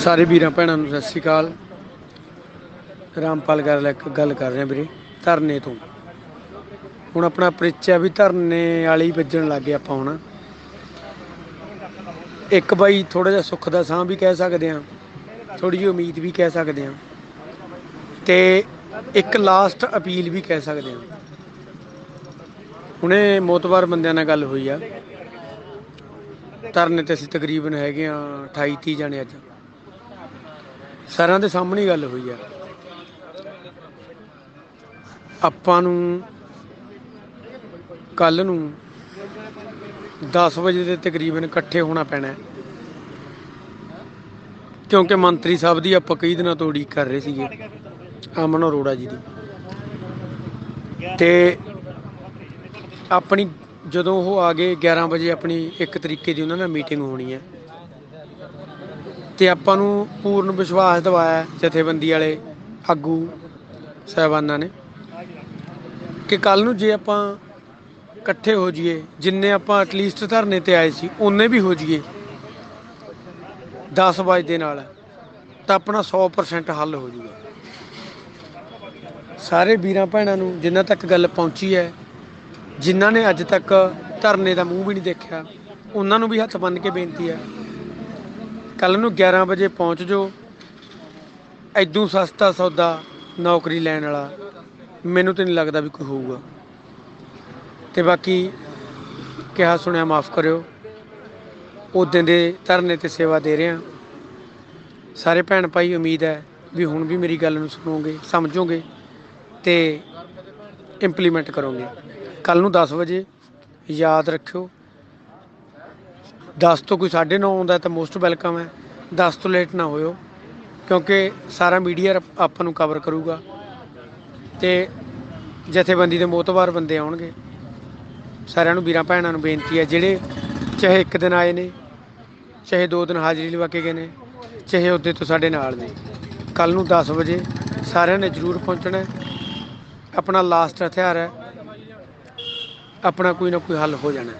ਸਾਰੇ ਵੀਰਾਂ ਭੈਣਾਂ ਨੂੰ ਸਤਿ ਸ਼੍ਰੀ ਅਕਾਲ। ਰਾਮਪਾਲ ਗੱਲ ਇੱਕ ਗੱਲ ਕਰ ਰਹੇ ਵੀਰੇ, ਧਰਨੇ ਤੋਂ। ਹੁਣ ਆਪਣਾ ਪਰਿਚਾ ਵੀ ਧਰਨੇ ਵਾਲੀ ਵੱਜਣ ਲੱਗ ਗਿਆ ਆਪਾਂ ਹੁਣ। ਇੱਕ ਬਾਈ ਥੋੜਾ ਜਿਹਾ ਸੁੱਖ ਦਾ ਸਾਹ ਵੀ ਕਹਿ ਸਕਦੇ ਹਾਂ ਥੋੜੀ ਜਿਹੀ ਉਮੀਦ ਵੀ ਕਹਿ ਸਕਦੇ ਹਾਂ। ਤੇ ਇੱਕ ਲਾਸਟ ਅਪੀਲ ਵੀ ਕਹਿ ਸਕਦੇ ਹਾਂ। ਹੁਣੇ ਮੋਤਬਾਰ ਬੰਦਿਆਂ ਨਾਲ ਗੱਲ ਹੋਈ ਆ। ਧਰਨੇ ਤੇ ਅਸੀਂ ਤਕਰੀਬਨ ਹੈਗੇ ਆ 28 30 ਜਣੇ ਅੱਜ। ਸਾਰਿਆਂ ਦੇ ਸਾਹਮਣੇ ਗੱਲ ਹੋਈ ਆ। ਆਪਾਂ ਨੂੰ ਕੱਲ ਨੂੰ 10 ਵਜੇ ਦੇ ਤਕਰੀਬਨ ਇਕੱਠੇ ਹੋਣਾ ਪੈਣਾ ਕਿਉਂਕਿ ਮੰਤਰੀ ਸਾਹਿਬ ਦੀ ਆਪਾਂ ਕਈ ਦਿਨਾਂ ਤੋਂ ਉਡੀਕ ਕਰ ਰਹੇ ਸੀਗੇ, ਅਮਨ ਅਰੋੜਾ ਜੀ ਦੀ। ਤੇ ਆਪਣੀ ਜਦੋਂ ਉਹ ਆ ਗਏ 11 ਵਜੇ ਆਪਣੀ ਇੱਕ ਤਰੀਕੇ ਦੀ ਉਹਨਾਂ ਨਾਲ ਮੀਟਿੰਗ ਹੋਣੀ ਹੈ। ਤੇ ਆਪਾਂ ਨੂੰ ਪੂਰਨ ਵਿਸ਼ਵਾਸ ਦਿਵਾਇਆ ਜਥੇਬੰਦੀ ਵਾਲੇ ਆਗੂ ਸਹਿਬਾਨਾਂ ਨੇ ਕਿ ਕੱਲ ਨੂੰ ਜੇ ਆਪਾਂ ਇਕੱਠੇ ਹੋ ਜਾਈਏ, ਜਿੰਨੇ ਆਪਾਂ ਐਟਲੀਸਟ ਧਰਨੇ ਤੇ ਆਏ ਸੀ, ਉਹਨੇ ਵੀ ਹੋ ਜਾਈਏ 10 ਵਜੇ ਦੇ ਨਾਲ, ਤਾਂ ਆਪਣਾ 100% ਹੱਲ ਹੋ ਜਾਊਗਾ। ਸਾਰੇ ਵੀਰਾਂ ਭੈਣਾਂ ਨੂੰ ਜਿੰਨਾ ਤੱਕ ਗੱਲ ਪਹੁੰਚੀ ਹੈ, ਜਿਨ੍ਹਾਂ ਨੇ ਅੱਜ ਤੱਕ ਧਰਨੇ ਦਾ ਮੂੰਹ ਵੀ ਨਹੀਂ ਦੇਖਿਆ, ਉਹਨਾਂ ਨੂੰ ਵੀ ਹੱਥ ਬੰਨ ਕੇ ਬੇਨਤੀ ਹੈ ਕੱਲ ਨੂੰ 11 ਵਜੇ ਪਹੁੰਚ ਜਾਓ। ਐਦੂ ਸਸਤਾ ਸੌਦਾ ਨੌਕਰੀ ਲੈਣ ਵਾਲਾ ਮੈਨੂੰ ਤਾਂ ਨਹੀਂ ਲੱਗਦਾ ਵੀ ਕੋਈ ਹੋਊਗਾ। ਤੇ ਬਾਕੀ ਕਿਹਾ ਸੁਣਿਆ ਮਾਫ ਕਰਿਓ। ਉਦੋਂ ਦੇ ਧਰਨੇ ਤੇ ਸੇਵਾ ਦੇ ਰਹੇ। ਹਾਂ ਸਾਰੇ ਭੈਣ ਭਾਈ ਉਮੀਦ ਹੈ ਵੀ ਹੁਣ ਵੀ ਮੇਰੀ ਗੱਲ ਨੂੰ ਸੁਣੋਗੇ, ਸਮਝੋਗੇ ਤੇ ਇੰਪਲੀਮੈਂਟ ਕਰੋਗੇ। ਕੱਲ ਨੂੰ 10 ਵਜੇ ਯਾਦ ਰੱਖਿਓ। 10 ਤੋਂ ਕੋਈ 9:30 ਆਉਂਦਾ ਤਾਂ ਮੋਸਟ ਵੈਲਕਮ ਹੈ। 10 ਤੋਂ ਲੇਟ ਨਾ ਹੋਇਓ, ਕਿਉਂਕਿ ਸਾਰਾ ਮੀਡੀਆ ਆਪਾਂ ਨੂੰ ਕਵਰ ਕਰੂਗਾ। ਤੇ ਜਥੇਬੰਦੀ ਦੇ ਮੋਤਬਾਰ ਬੰਦੇ ਆਉਣਗੇ। ਸਾਰਿਆਂ ਨੂੰ ਵੀਰਾਂ ਭੈਣਾਂ ਨੂੰ ਬੇਨਤੀ ਹੈ, ਜਿਹੜੇ ਚਾਹੇ ਇੱਕ ਦਿਨ ਆਏ ਨੇ, ਚਾਹੇ ਦੋ ਦਿਨ ਹਾਜ਼ਰੀ ਲਵਾ ਕੇ ਗਏ ਨੇ, ਚਾਹੇ ਉਹਦੇ ਤੋਂ ਸਾਡੇ ਨਾਲ ਨੇ। ਕੱਲ ਨੂੰ 10 ਵਜੇ ਸਾਰਿਆਂ ਨੇ ਜ਼ਰੂਰ ਪਹੁੰਚਣਾ ਆਪਣਾ ਲਾਸਟ ਹਥਿਆਰ ਹੈ। ਆਪਣਾ ਕੋਈ ਨਾ ਕੋਈ ਹੱਲ ਹੋ ਜਾਣਾ